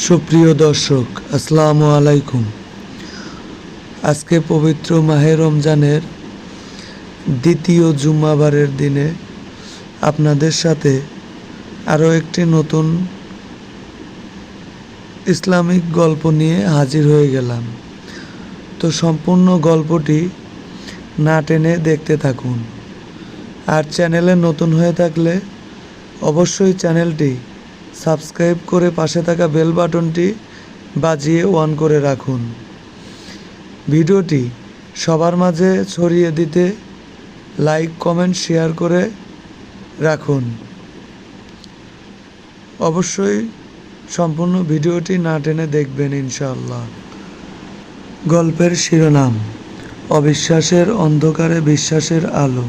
সুপ্রিয় দর্শক, আসসালামু আলাইকুম। আজকে পবিত্র মাহে রমজানের দ্বিতীয় জুম্মাবারের দিনে আপনাদের সাথে আরও একটি নতুন ইসলামিক গল্প নিয়ে হাজির হয়ে গেলাম। তো সম্পূর্ণ গল্পটি না টেনে দেখতে থাকুন। আর চ্যানেলে নতুন হয়ে থাকলে অবশ্যই চ্যানেলটি সাবস্ক্রাইব করে পাশে থাকা বেল বাটনটি বাজিয়ে অন করে রাখুন। ভিডিওটি সবার মাঝে ছড়িয়ে দিতে লাইক, কমেন্ট, শেয়ার করে রাখুন। অবশ্যই সম্পূর্ণ ভিডিওটি না টেনে দেখবেন ইনশাআল্লাহ। গল্পের শিরোনাম, অবিশ্বাসের অন্ধকারে বিশ্বাসের আলো।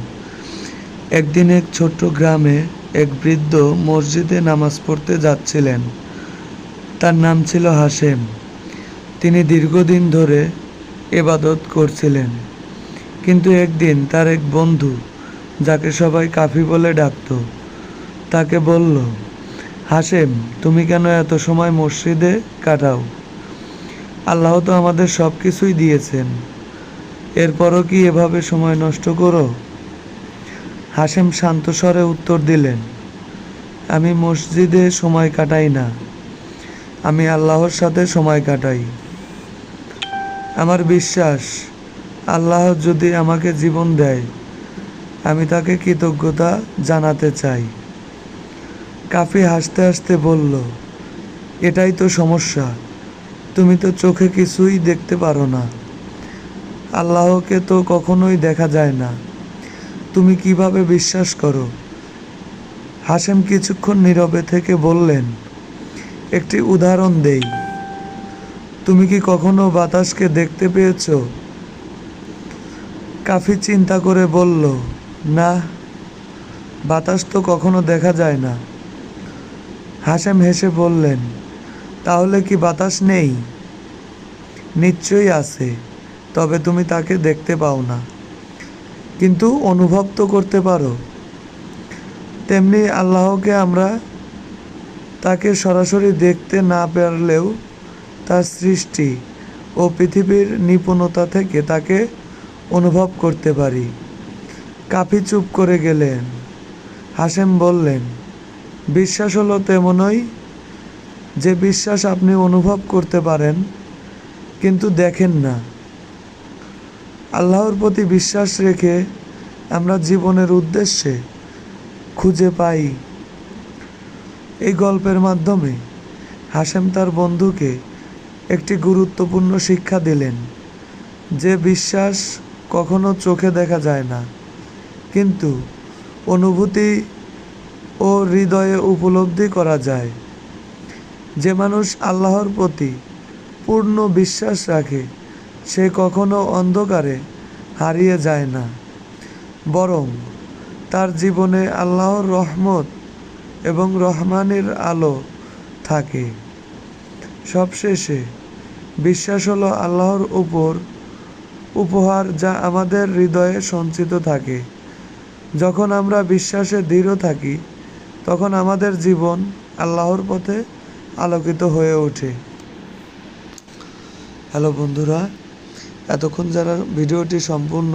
একদিন এক ছোট্ট গ্রামে এক বৃদ্ধ মসজিদে নামাজ পড়তে যাচ্ছিলেন। তার নাম ছিল হাসেম তিনি দীর্ঘদিন ধরে এবাদত করছিলেন। কিন্তু একদিন তার এক বন্ধু, যাকে সবাই কাফি বলে ডাকত, তাকে বলল হাসেম তুমি কেন এত সময় মসজিদে কাটাও? আল্লাহ তো আমাদের সব কিছুই দিয়েছেন। এরপরও কি এভাবে সময় নষ্ট করো? হাসেম শান্ত স্বরে উত্তর দিলেন, আমি মসজিদে সময় কাটাই না। আমি আল্লাহর সাথে সময় কাটাই। আমার বিশ্বাস, আল্লাহ যদি আমাকে জীবন দেয়, আমি তাকে কৃতজ্ঞতা জানাতে চাই। কাফি হাসতে হাসতে বলল, এটাই তো সমস্যা। তুমি তো চোখে কিছুই দেখতে পারো না। আল্লাহকে তো কখনোই দেখা যায় না। তুমি কীভাবে বিশ্বাস করো? হাসেম কিছুক্ষণ নীরবে থেকে বললেন, একটি উদাহরণ দেই। তুমি কি কখনো বাতাসকে দেখতে পেয়েছ? কাফি চিন্তা করে বলল, না, বাতাস তো কখনো দেখা যায় না। হাসেম হেসে বললেন, তাহলে কি বাতাস নেই? নিশ্চয়ই আছে, তবে তুমি তাকে দেখতে পাও না। কিন্তু অনুভব তো করতে পারো। তেমনি আল্লাহকে আমরা তাকে সরাসরি দেখতে না পারলেও তার সৃষ্টি ও পৃথিবীর নিপুণতা থেকে তাকে অনুভব করতে পারি। কাফি চুপ করে গেলেন। হাসেম বললেন, বিশ্বাস হলো তেমনই যে, বিশ্বাস আপনি অনুভব করতে পারেন, কিন্তু দেখেন না। আল্লাহর প্রতি বিশ্বাস রেখে আমরা জীবনের উদ্দেশ্যে খুঁজে পাই এই গল্পের মাধ্যমে হাসেম তার বন্ধুকে একটি গুরুত্বপূর্ণ শিক্ষা দিলেন যে বিশ্বাস কখনো চোখে দেখা যায় না, কিন্তু অনুভূতি ও হৃদয়ে উপলব্ধি করা যায়। যে মানুষ আল্লাহর প্রতি পূর্ণ বিশ্বাস রাখে সে কখনো অন্ধকারে হারিয়ে যায় না। বরং তার জীবনে আল্লাহর রহমত এবং রহমানের আলো থাকে। সবশেষে বিশ্বাস হলো আল্লাহর উপর উপহার যা আমাদের হৃদয়ে সঞ্চিত থাকে। যখন আমরা বিশ্বাসে দৃঢ় থাকি, তখন আমাদের জীবন আল্লাহর পথে আলোকিত হয়ে ওঠে। হ্যালো বন্ধুরা এতক্ষণ যারা ভিডিওটি সম্পূর্ণ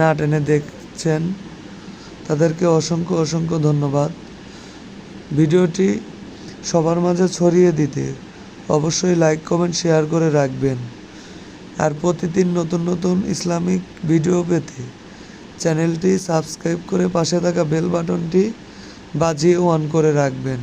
না টেনে দেখছেন, তাদেরকে অসংখ্য অসংখ্য ধন্যবাদ। ভিডিওটি সবার মাঝে ছড়িয়ে দিতে অবশ্যই লাইক, কমেন্ট, শেয়ার করে রাখবেন। আর প্রতিদিন নতুন নতুন ইসলামিক ভিডিও পেতে চ্যানেলটি সাবস্ক্রাইব করে পাশে থাকা বেল বাটনটি বাজিয়ে অন করে রাখবেন।